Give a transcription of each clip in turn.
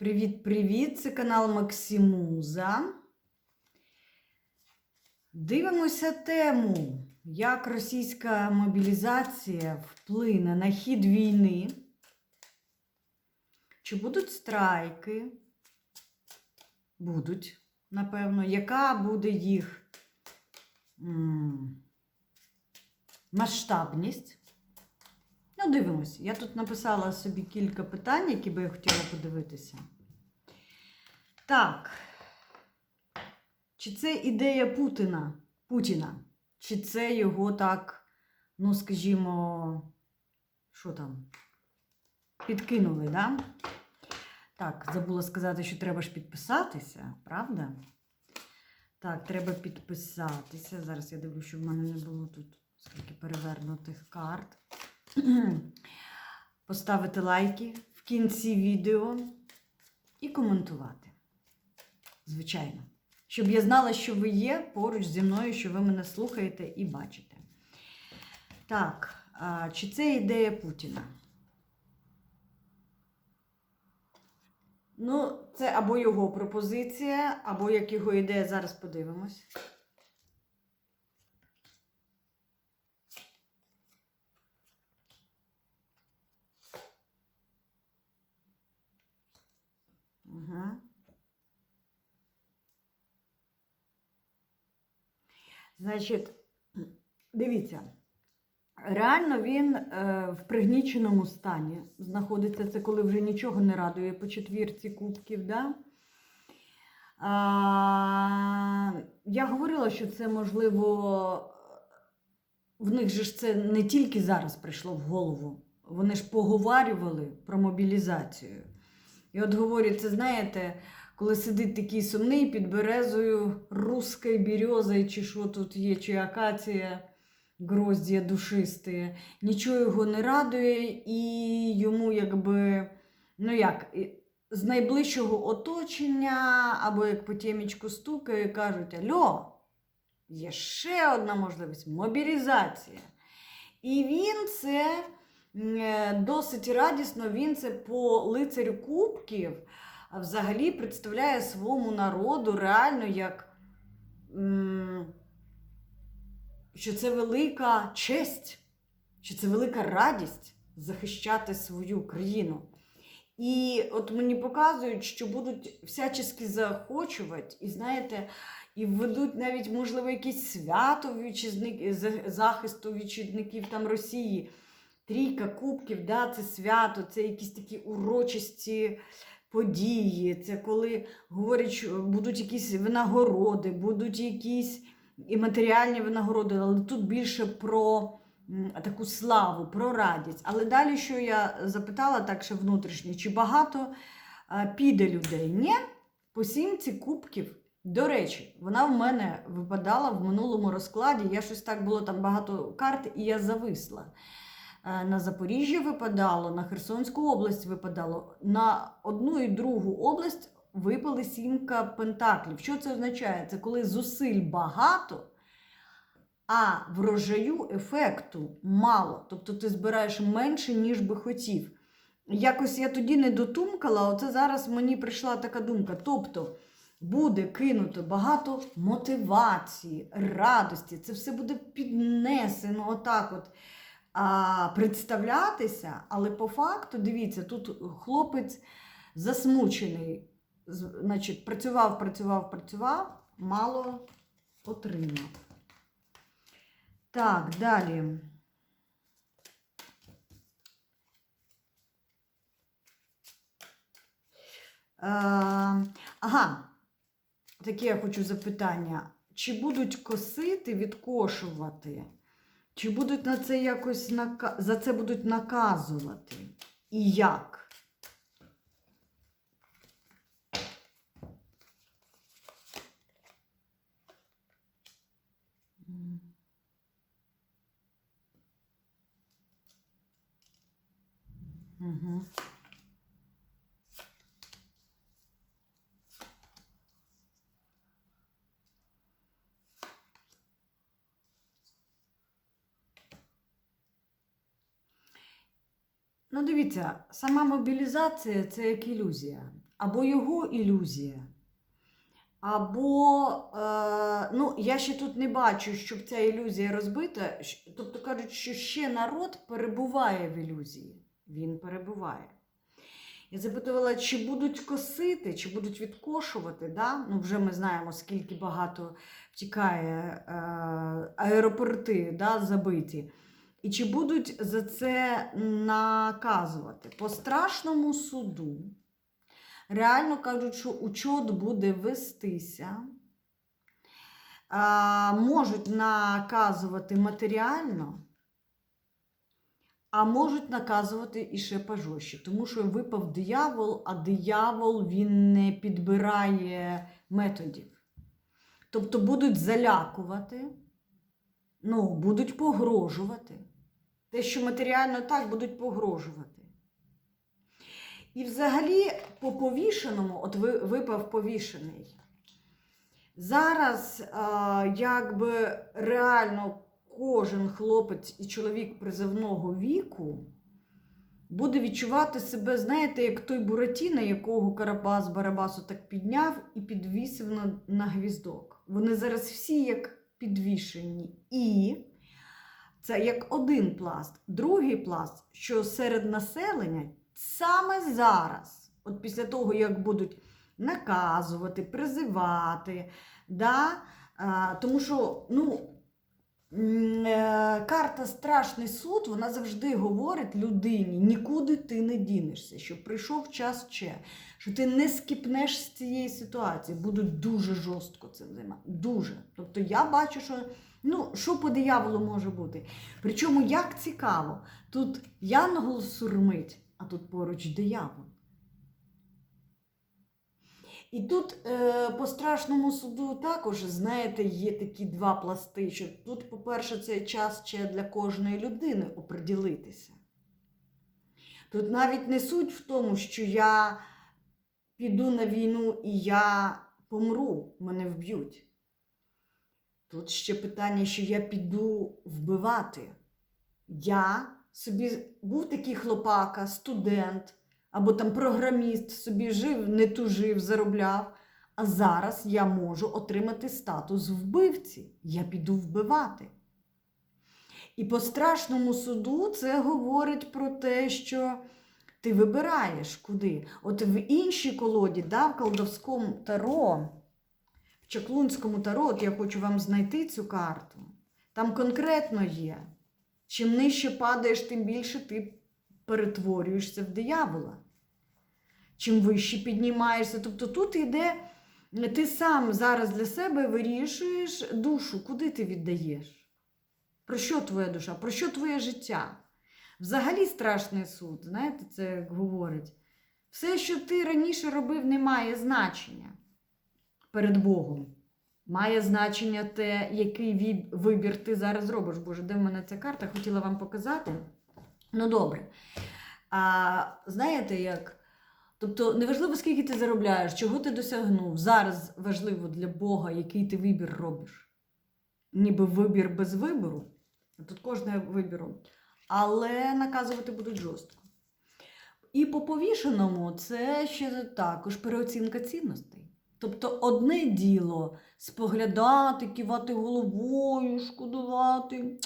Привіт-привіт! Це канал Максимуза. Дивимося тему, як російська мобілізація вплине на хід війни. Чи будуть страйки? Будуть, напевно. Яка буде їх масштабність? Ну, дивимось. Я тут написала собі кілька питань, які би я хотіла подивитися. Так. Чи це ідея Путіна? Путіна? Чи це його так, ну, скажімо, що там? Підкинули, да? Так, забула сказати, що треба ж підписатися, правда? Так, треба підписатися. Зараз я дивлюся, що в мене не було тут скільки перевернутих карт. Поставити лайки в кінці відео і коментувати. Звичайно. Щоб я знала, що ви є поруч зі мною, що ви мене слухаєте і бачите. Так, чи це ідея Путіна? Ну, це або його пропозиція, або як його ідея, зараз подивимось. Ага. Значить, дивіться, реально він е, в пригніченому стані знаходиться. Це коли вже нічого не радує по четвірці кубків. Да? А, я говорила, що це можливо, в них же ж це не тільки зараз прийшло в голову. Вони ж поговорювали про мобілізацію. І от говорю, це знаєте, коли сидить такий сумний під березою русською березою, чи що тут є, чи акація, гроздя душисте, нічого його не радує, і йому якби, ну як, з найближчого оточення, або як по тємічку стукає, кажуть: Альо, є ще одна можливість мобілізація. І він це е, досить радісно, він це по лицарю кубків а взагалі представляє своєму народу реально як що це велика честь, що це велика радість захищати свою країну. І от мені показують, що будуть всячески заохочувати, і знаєте, і введуть навіть, можливо, якесь свято захисту вітчизників там Росії. Трійка кубків, да, це свято, це якісь такі урочисті події. Це коли говорять, що будуть якісь винагороди, будуть якісь і матеріальні винагороди, але тут більше про таку славу, про радість. Але далі, що я запитала, так ще внутрішньо, чи багато е, піде людей? Ні, по сімці кубків. До речі, вона в мене випадала в минулому розкладі. Я щось так було там багато карт, і я зависла. Е, На Запоріжжя випадало, на Херсонську область випадало, на одну і другу область випали сімка пентаклів. Що це означає? Це коли зусиль багато, а врожаю ефекту мало. Тобто ти збираєш менше, ніж би хотів. Якось я тоді не дотумкала, оце зараз мені прийшла така думка. Тобто буде кинуто багато мотивації, радості, це все буде піднесено отак от а, представлятися, але по факту, дивіться, тут хлопець засмучений. Значить, працював, працював, працював, мало отримав. Так, далі. Е, ага, таке я хочу запитання. Чи будуть косити, відкошувати? Чи будуть на це якось нака... за це будуть наказувати? І як? Угу. Ну, дивіться, сама мобілізація це як ілюзія. або його ілюзія. Або, е, ну, я ще тут не бачу, щоб ця ілюзія розбита. Тобто кажуть, що ще народ перебуває в ілюзії. Він перебуває. Я запитувала, чи будуть косити, чи будуть відкошувати. Да? Ну, вже ми знаємо, скільки багато втікає е, аеропорти да, забиті. І чи будуть за це наказувати? По страшному суду реально кажуть, що учот буде вестися. Можуть наказувати матеріально, а можуть наказувати і ще пожорстче, тому що випав диявол, а диявол він не підбирає методів. Тобто будуть залякувати, ну, будуть погрожувати. Те, що матеріально так, будуть погрожувати. І взагалі по повішеному, от випав повішений. Зараз якби реально кожен хлопець і чоловік призовного віку буде відчувати себе, знаєте, як той Буратіно, якого Карабас Барабасу так підняв і підвісив на, на гвіздок. Вони зараз всі як підвішені. І це як один пласт. Другий пласт, що серед населення саме зараз, от після того, як будуть наказувати, призивати, да, а, тому що ну, е, карта Страшний суд, вона завжди говорить людині, нікуди ти не дінешся, що прийшов час ще, що ти не скіпнеш з цієї ситуації, будуть дуже жорстко цим займати. Дуже. Тобто я бачу, що ну, що по дияволу може бути. Причому як цікаво, тут янгол сурмить, а тут поруч диявол. І тут е, по страшному суду також, знаєте, є такі два пласти, що тут, по-перше, це час ще для кожної людини оприділитися. Тут навіть не суть в тому, що я піду на війну і я помру, мене вб'ють. Тут ще питання, що я піду вбивати. Я собі був такий хлопака, студент або там програміст, собі жив, не тужив, заробляв. А зараз я можу отримати статус вбивці. Я піду вбивати. І по страшному суду це говорить про те, що ти вибираєш куди. От в іншій колоді, да, в колдовському таро, Чаклунському таро, от я хочу вам знайти цю карту. Там конкретно є. Чим нижче падаєш, тим більше ти перетворюєшся в диявола. Чим вище піднімаєшся. Тобто тут йде, ти сам зараз для себе вирішуєш душу, куди ти віддаєш. Про що твоя душа? Про що твоє життя? Взагалі страшний суд, знаєте, це говорить. Все, що ти раніше робив, не має значення перед Богом. Має значення те, який вибір ти зараз робиш. Боже, де в мене ця карта? Хотіла вам показати. Ну, добре. А знаєте, як? Тобто, неважливо, скільки ти заробляєш, чого ти досягнув. Зараз важливо для Бога, який ти вибір робиш. Ніби вибір без вибору. Тут кожне вибір. Але наказувати будуть жорстко. І по повішеному це ще також переоцінка цінностей. Тобто, одне діло споглядати, кивати головою, шкодувати,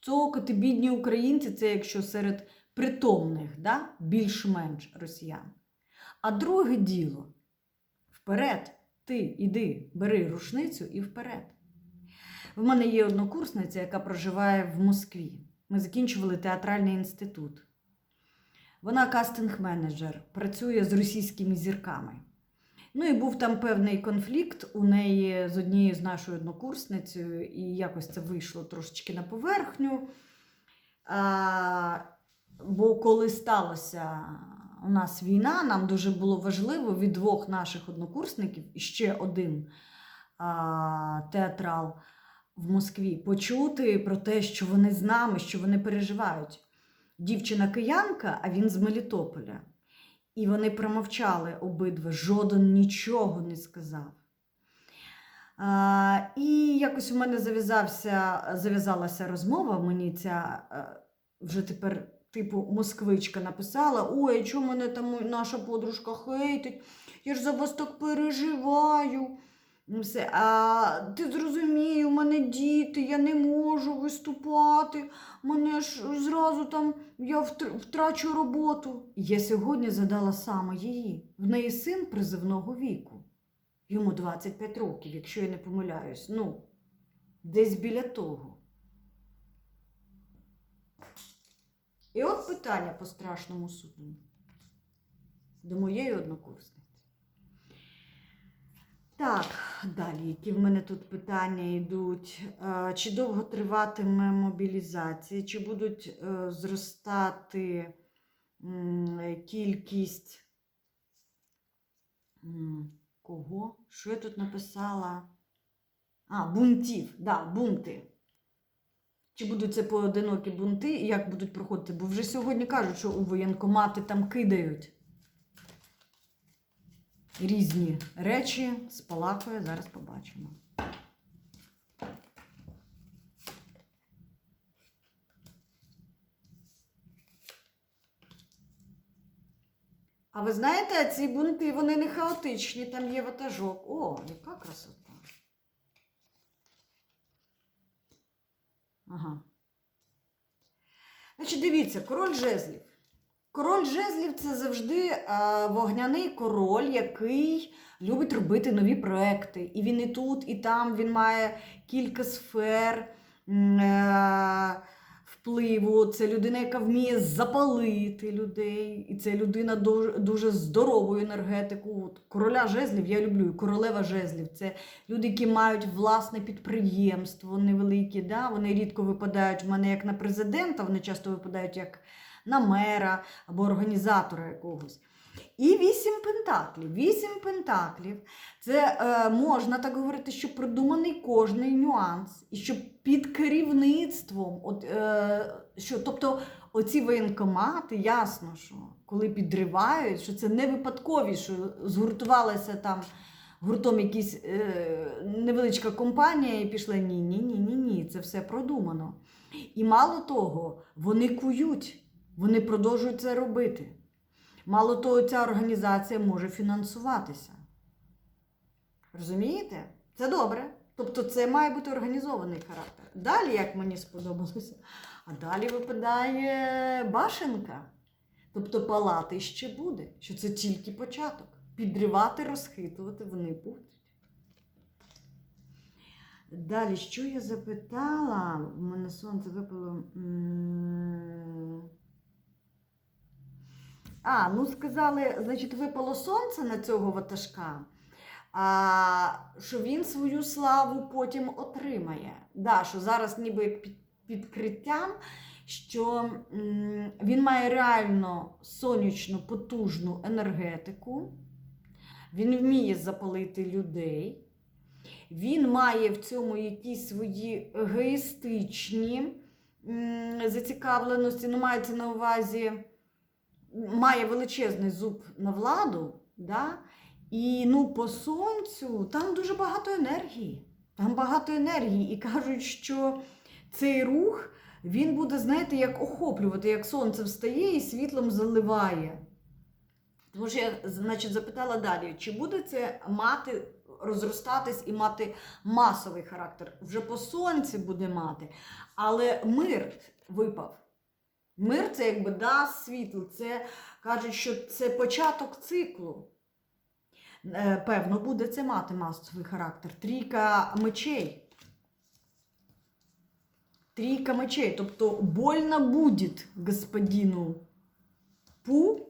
цокати, бідні українці, це якщо серед притомних, да? більш-менш росіян. А друге діло вперед, ти іди, бери рушницю і вперед. В мене є однокурсниця, яка проживає в Москві. Ми закінчували театральний інститут. Вона кастинг-менеджер, працює з російськими зірками. Ну і був там певний конфлікт у неї з однією з нашою однокурсницею, і якось це вийшло трошечки на поверхню. А, бо коли сталося у нас війна, нам дуже було важливо від двох наших однокурсників і ще один а, театрал в Москві почути про те, що вони з нами, що вони переживають. Дівчина киянка, а він з Мелітополя. І вони промовчали обидва, жоден нічого не сказав. А, і якось у мене зав'язався, зав'язалася розмова. Мені ця е, вже тепер типу, москвичка написала: Ой, чому мене там наша подружка хейтить? Я ж за вас так переживаю. Ну, Все. А ти зрозумій, у мене діти, я не можу виступати. Мене ж зразу там я втрачу роботу. Я сьогодні задала саме її. В неї син призивного віку. Йому 25 років, якщо я не помиляюсь. Ну, десь біля того. І от питання по страшному суду до моєї однокурсниці. Так, далі, які в мене тут питання йдуть. Е, Чи довго триватиме мобілізація, чи будуть е, зростати кількість кого? Що я тут написала? А, бунтів, да, бунти. Чи будуть це поодинокі бунти і як будуть проходити? Бо вже сьогодні кажуть, що у воєнкомати там кидають різні речі, спалахує, зараз побачимо. А ви знаєте, ці бунти вони не хаотичні, там є ватажок. О, яка красота. Ага. Значить, дивіться, король жезлів. Король жезлів це завжди е, вогняний король, який любить робити нові проекти. І він і тут, і там він має кілька сфер е, впливу. Це людина, яка вміє запалити людей. І це людина дуже, здоровою енергетику. От Короля жезлів я люблю. Королева жезлів це люди, які мають власне підприємство невелике. Да? Вони рідко випадають в мене як на президента, вони часто випадають як на мера або організатора якогось. І вісім пентаклів. Вісім пентаклів це е, можна так говорити, що продуманий кожний нюанс, і що під керівництвом, от, е, що, тобто оці воєнкомати, ясно, що коли підривають, що це не випадкові, що згуртувалися там гуртом якісь е, невеличка компанія і пішла. Ні, ні, ні, ні, ні, це все продумано. І мало того, вони кують. Вони продовжують це робити. Мало того, ця організація може фінансуватися. Розумієте? Це добре. Тобто це має бути організований характер. Далі, як мені сподобалося, а далі випадає башенка. Тобто палати ще буде, що це тільки початок. Підривати, розхитувати вони будуть. Далі, що я запитала? У мене сонце випало. А, ну сказали, значить, випало сонце на цього ватажка, а, що він свою славу потім отримає. Да, що зараз ніби під підкриттям, що м, він має реально сонячну, потужну енергетику, він вміє запалити людей. Він має в цьому якісь свої егоїстичні м, зацікавленості, ну мається на увазі, має величезний зуб на владу, да? і ну, по сонцю там дуже багато енергії. Там багато енергії. І кажуть, що цей рух він буде, знаєте, як охоплювати, як сонце встає і світлом заливає. Тому що я, значить, запитала далі, чи буде це мати, розростатись і мати масовий характер? Вже по сонці буде мати. Але мир випав. Мир це якби дасть світло. Це кажуть, що це початок циклу. Е, Певно, буде це мати масовий характер. Трійка мечей. Трійка мечей. Тобто больно буде господину Пу.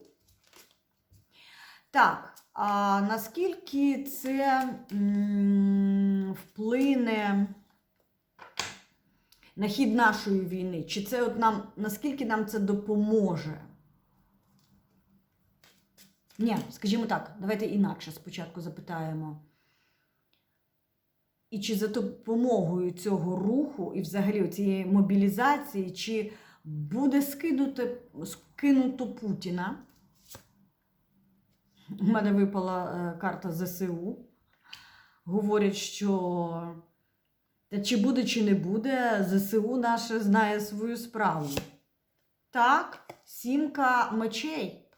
Так, а наскільки це м, вплине на хід нашої війни? Чи це от нам, наскільки нам це допоможе? Ні, скажімо так, давайте інакше спочатку запитаємо. І чи за допомогою цього руху і взагалі цієї мобілізації, чи буде скинуто, скинуто Путіна? У мене випала е, карта ЗСУ. Говорять, що та чи буде, чи не буде, ЗСУ наше знає свою справу. Так, сімка мечей.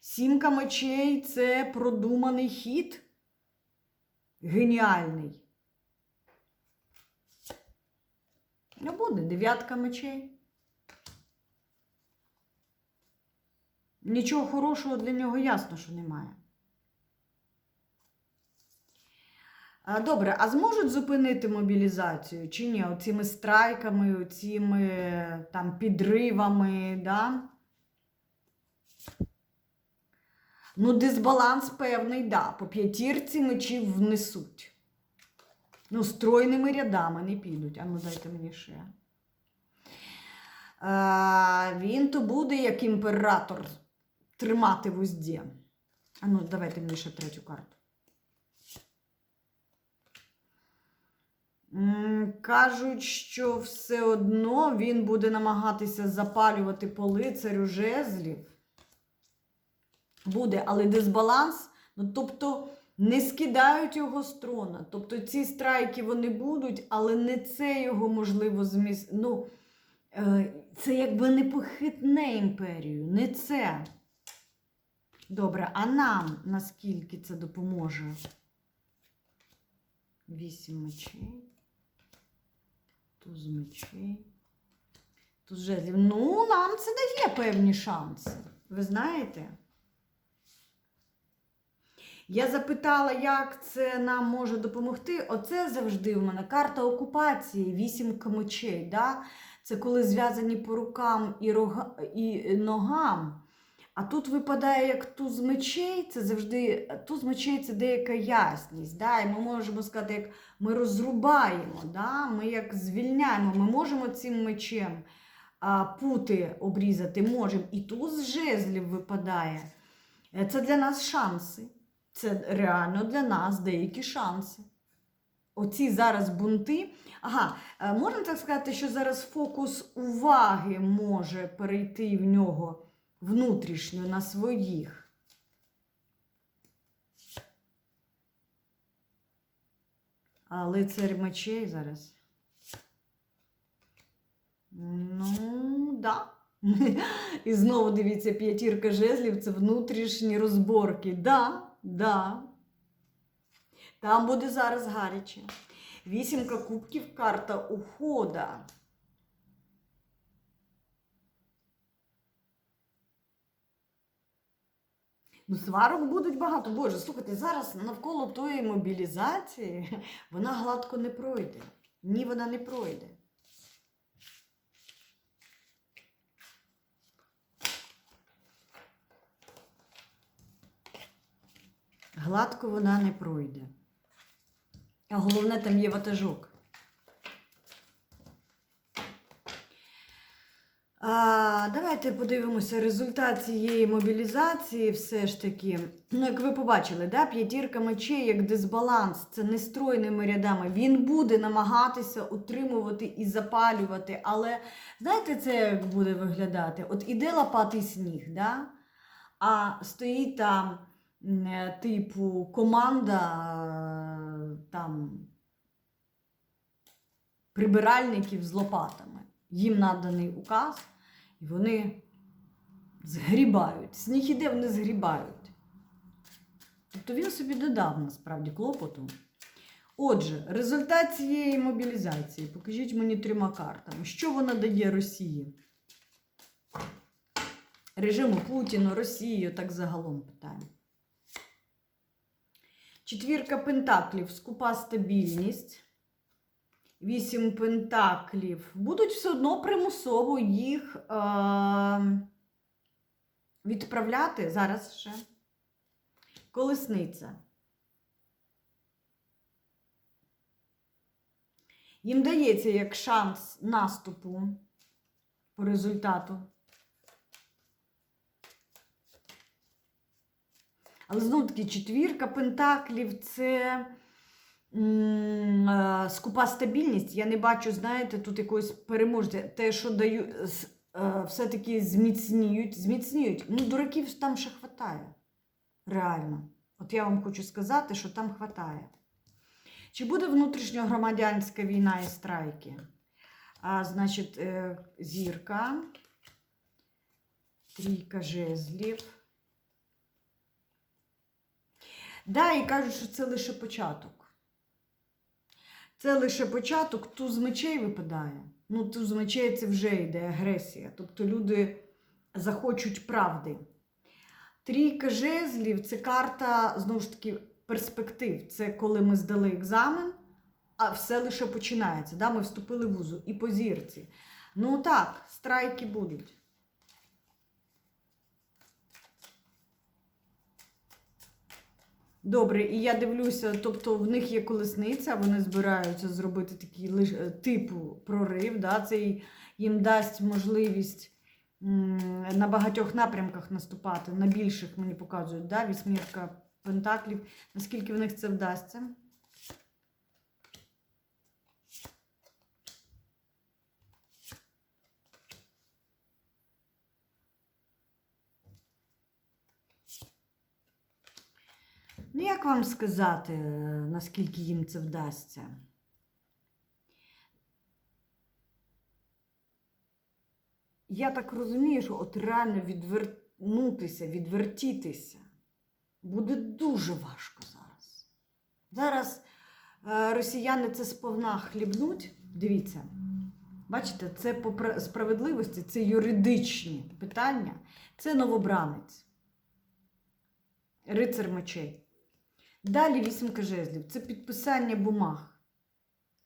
Сімка мечей це продуманий хід. Геніальний. Ну, буде дев'ятка мечей. Нічого хорошого для нього ясно, що немає. А, Добре, а зможуть зупинити мобілізацію чи ні? Оцими страйками, оцими там підривами, да? Ну, дисбаланс певний, да. По п'ятірці мечів внесуть. Ну, стройними рядами не підуть. А ну дайте мені ще. А, він то буде як імператор тримати в узді. А ну, давайте мені ще третю карту. М, Кажуть, що все одно він буде намагатися запалювати по лицарю жезлів. Буде, але дисбаланс, ну тобто не скидають його з трона. Тобто ці страйки вони будуть, але не це його можливо зміс... Ну, е, це якби не похитне імперію, не це. Добре, а нам наскільки це допоможе? Вісім мечей. Туз мечей. Туз жезлів. Ну, нам це дає певні шанси. Ви знаєте? Я запитала, як це нам може допомогти. Оце завжди в мене карта окупації, вісімка мечей. Да? Це коли зв'язані по рукам і, рога, і ногам. А тут випадає як туз мечей, це завжди туз мечей це деяка ясність. Да? І ми можемо сказати, як ми розрубаємо, да? ми як звільняємо, ми можемо цим мечем а, пути обрізати, можемо. І туз жезлів випадає. Е, Це для нас шанси. Це реально для нас деякі шанси. Оці зараз бунти. Ага, е, можна так сказати, що зараз фокус уваги може перейти в нього внутрішньо на своїх. А лицар мечей зараз. Ну, да. І знову дивіться, п'ятірка жезлів це внутрішні розборки. Да, да. Там буде зараз гаряче. Вісімка кубків карта ухода. Сварок будуть багато. Боже, слухайте, зараз навколо тої мобілізації вона гладко не пройде. Ні, вона не пройде. Гладко вона не пройде. А головне, там є ватажок. А, давайте подивимося результат цієї мобілізації. Все ж таки. Ну, як ви побачили, да? п'ятірка мечей як дисбаланс, це нестройними рядами. Він буде намагатися утримувати і запалювати. Але знаєте, це як буде виглядати? От іде лопатий сніг, да? а стоїть там е, типу команда е, там прибиральників з лопатами. Їм наданий указ, і вони згрібають. Сніг іде, вони згрібають. Тобто він собі додав насправді клопоту. Отже, результат цієї мобілізації. Покажіть мені трьома картами. Що вона дає Росії? Режиму Путіну, Росії, так загалом питаємо. Четвірка пентаклів, скупа стабільність. Вісім пентаклів. Будуть все одно примусово їх е- відправляти зараз ще. Колесниця. Їм дається як шанс наступу по результату. Але знову таки четвірка пентаклів це скупа стабільність. Я не бачу, знаєте, тут якоїсь переможця. Те, що даю, е, все-таки зміцніють, зміцніють. Ну, дураків там ще хватає. Реально. От я вам хочу сказати, що там хватає. Чи буде внутрішньогромадянська війна і страйки? А, значить, е, зірка, Трійка жезлів. Да, і кажуть, що це лише початок. Це лише початок, туз мечей випадає. Ну, туз мечей це вже йде агресія. Тобто люди захочуть правди. Трійка жезлів це карта, знову ж таки, перспектив. Це коли ми здали екзамен, а все лише починається. Да? Ми вступили в вузу і по зірці. Ну так, страйки будуть. Добре, і я дивлюся, тобто в них є колесниця, вони збираються зробити такий лиш, е, типу прорив. Да? Це їм дасть можливість на багатьох напрямках наступати, на більших мені показують, да? вісьмірка пентаклів. Наскільки в них це вдасться? Ну, як вам сказати, е, наскільки їм це вдасться? Я так розумію, що от реально відвернутися, відвертітися буде дуже важко зараз. Зараз е, росіяни це сповна хлібнуть. Дивіться, бачите, це по справедливості, це юридичні питання, це новобранець, рицар мечей. Далі вісімка жезлів. Це підписання бумаг.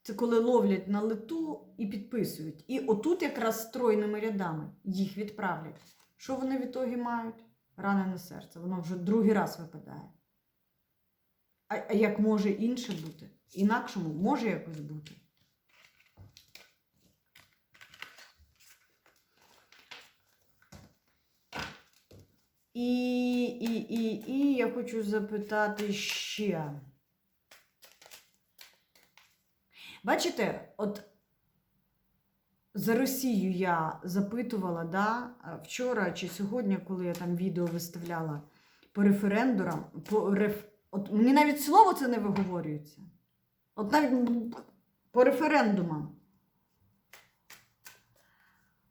Це коли ловлять на лету і підписують. І отут якраз стройними рядами їх відправлять. Що вони в ітогі мають? Ранене серце. Воно вже другий раз випадає. А, як може інше бути? Інакшому може якось бути. І, і, і, і я хочу запитати ще. Бачите, от за Росію я запитувала, да, вчора чи сьогодні, коли я там відео виставляла по референдумам, по реф... от мені навіть слово це не виговорюється. От навіть по референдумам.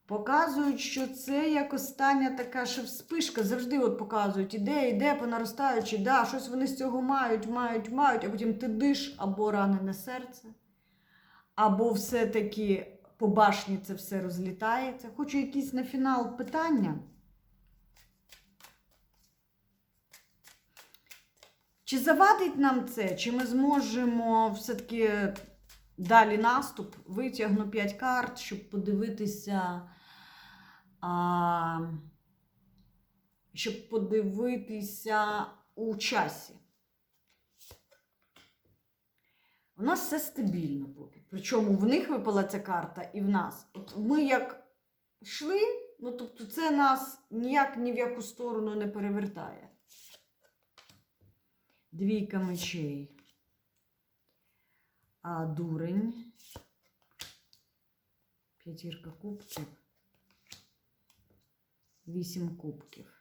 Показують, що це як остання така ще вспишка. Завжди от показують, іде, іде, понаростаючи, да, щось вони з цього мають, мають, мають, а потім ти диш або ранене серце, або все-таки по башні це все розлітається. Хочу якісь на фінал питання. Чи завадить нам це, чи ми зможемо все-таки далі наступ? Витягну 5 карт, щоб подивитися. А, щоб подивитися у часі. У нас все стабільно поки. Причому в них випала ця карта і в нас. От ми як йшли, ну тобто це нас ніяк ні в яку сторону не перевертає. Двійка мечей. А дурень. П'ятірка кубків. Вісім кубків.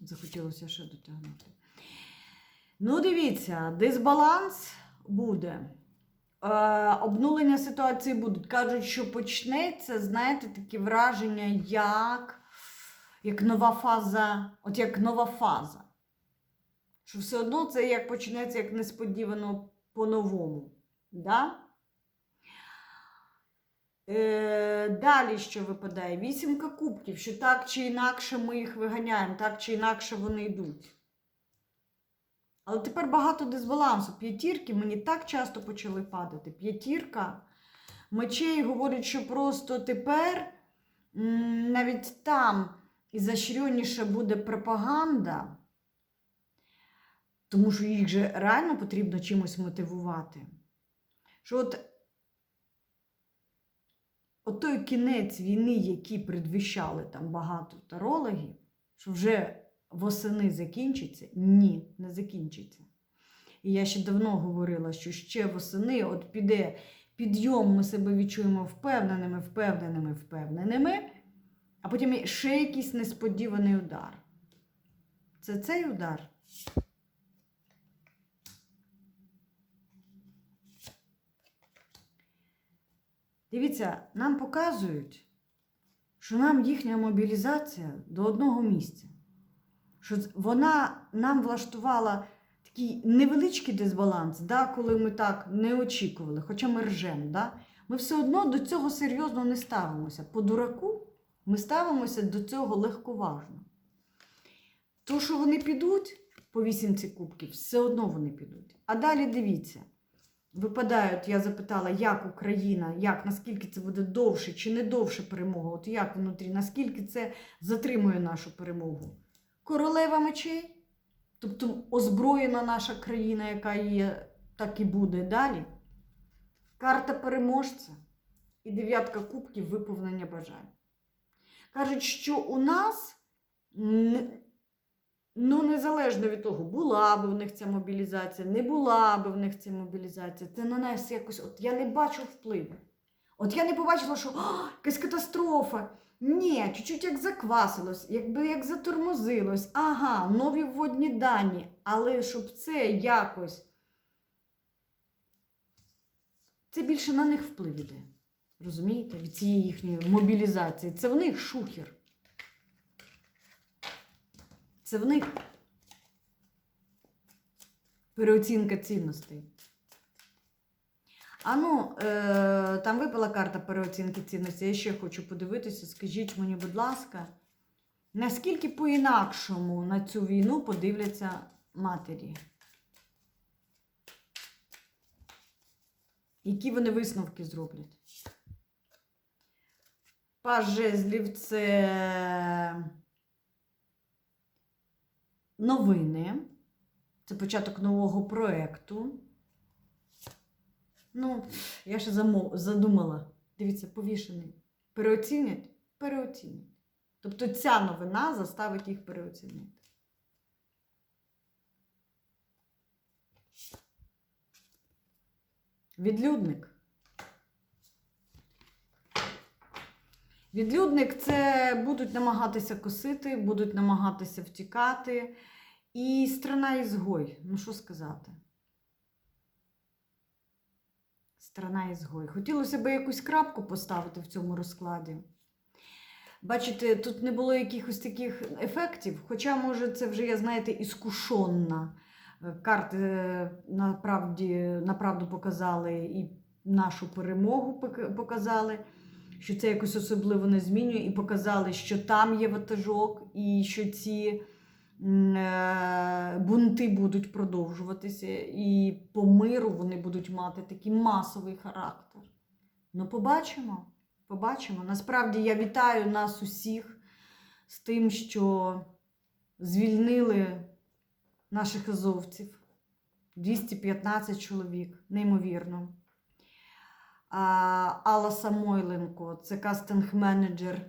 Захотілося ще дотягнути. Ну, дивіться, дисбаланс буде. Е, обнулення ситуації будуть. Кажуть, що почнеться, знаєте, такі враження, як, як нова фаза, от як нова фаза. Що все одно це як почнеться як несподівано по-новому. Да? Е, далі що випадає? Вісімка кубків, що так чи інакше ми їх виганяємо, так чи інакше вони йдуть. Але тепер багато дисбалансу. П'ятірки мені так часто почали падати. П'ятірка мечей говорять, що просто тепер навіть там ізощренніше буде пропаганда, тому що їх же реально потрібно чимось мотивувати. Що от от кінець війни, який предвіщали там багато тарологів, що вже восени закінчиться, ні, не закінчиться. І я ще давно говорила, що ще восени от піде підйом, ми себе відчуємо впевненими, впевненими, впевненими, а потім ще якийсь несподіваний удар. Це цей удар. Дивіться, нам показують, що нам їхня мобілізація до одного місця. Що вона нам влаштувала такий невеличкий дисбаланс, да, коли ми так не очікували, хоча ми ржем. Да? Ми все одно до цього серйозно не ставимося. По дураку ми ставимося до цього легковажно. То, що вони підуть по вісімці кубків, все одно вони підуть. А далі дивіться. Випадають, я запитала, як Україна, як, наскільки це буде довше чи не довше перемога, от як внутрі, наскільки це затримує нашу перемогу. Королева мечей, тобто озброєна наша країна, яка є, так і буде далі. Карта переможця і дев'ятка кубків виповнення бажань. Кажуть, що у нас, ну, незалежно від того, була би в них ця мобілізація, не була би в них ця мобілізація, це на нас якось, от я не бачу впливу. От я не побачила, що «О, якась катастрофа. Ні, чуть-чуть як заквасилось, якби як затормозилось. Ага, нові вводні дані. Але щоб це якось. Це більше на них вплив іде. Розумієте? Від цієї їхньої мобілізації. Це в них шухер. Це в них переоцінка цінностей. А ну, е, там випала карта переоцінки цінностей. Я ще хочу подивитися. Скажіть мені, будь ласка, наскільки по-інакшому на цю війну подивляться матері? Які вони висновки зроблять? Паж жезлів це новини. Це початок нового проєкту. Ну, я ще задумала. Дивіться, повішений. Переоцінять? Переоцінять. Тобто ця новина заставить їх переоцінити. Відлюдник. Відлюдник це будуть намагатися косити, будуть намагатися втікати. І страна ізгой. Ну, що сказати? Страна ізгой. Хотілося б якусь крапку поставити в цьому розкладі. Бачите, тут не було якихось таких ефектів, хоча, може, це вже, я знаєте, іскушонна. Е, Карти е, направді, направду показали і нашу перемогу показали, що це якось особливо не змінює, і показали, що там є ватажок, і що ці е, бунти будуть продовжуватися, і по миру вони будуть мати такий масовий характер. Ну, побачимо. Побачимо. Насправді я вітаю нас усіх з тим, що звільнили наших азовців. 215 чоловік, неймовірно. Алла Самойленко, це кастинг-менеджер,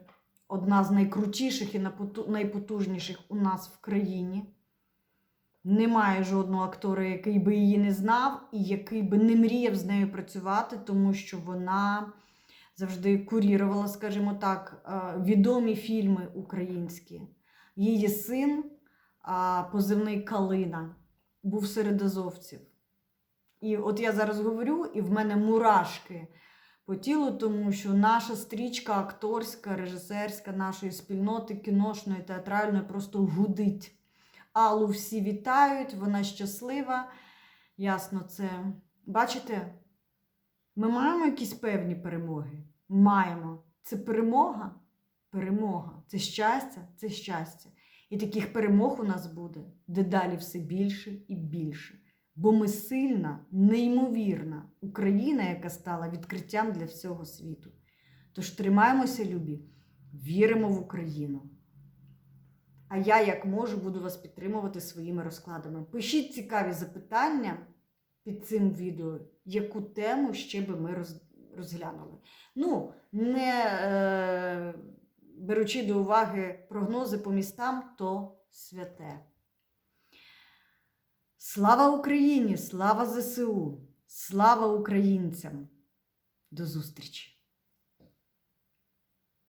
одна з найкрутіших і найпотужніших у нас в країні. Немає жодного актора, який би її не знав і який би не мріяв з нею працювати, тому що вона завжди курірувала, скажімо так, відомі фільми українські. Її син, позивний Калина, був серед азовців. І от я зараз говорю, і в мене мурашки по тілу, тому що наша стрічка акторська, режисерська нашої спільноти кіношної, театральної просто гудить. Аллу всі вітають, вона щаслива. Ясно, це. Бачите? Ми маємо якісь певні перемоги? Маємо. Це перемога? Перемога. Це щастя, це щастя. І таких перемог у нас буде дедалі все більше і більше. Бо ми сильна, неймовірна Україна, яка стала відкриттям для всього світу. Тож тримаємося, любі, віримо в Україну. А я, як можу, буду вас підтримувати своїми розкладами. Пишіть цікаві запитання під цим відео, яку тему ще би ми розглянули. Ну, не е, беручи до уваги прогнози по містам, то святе. Слава Україні! Слава ЗСУ! Слава українцям! До зустрічі!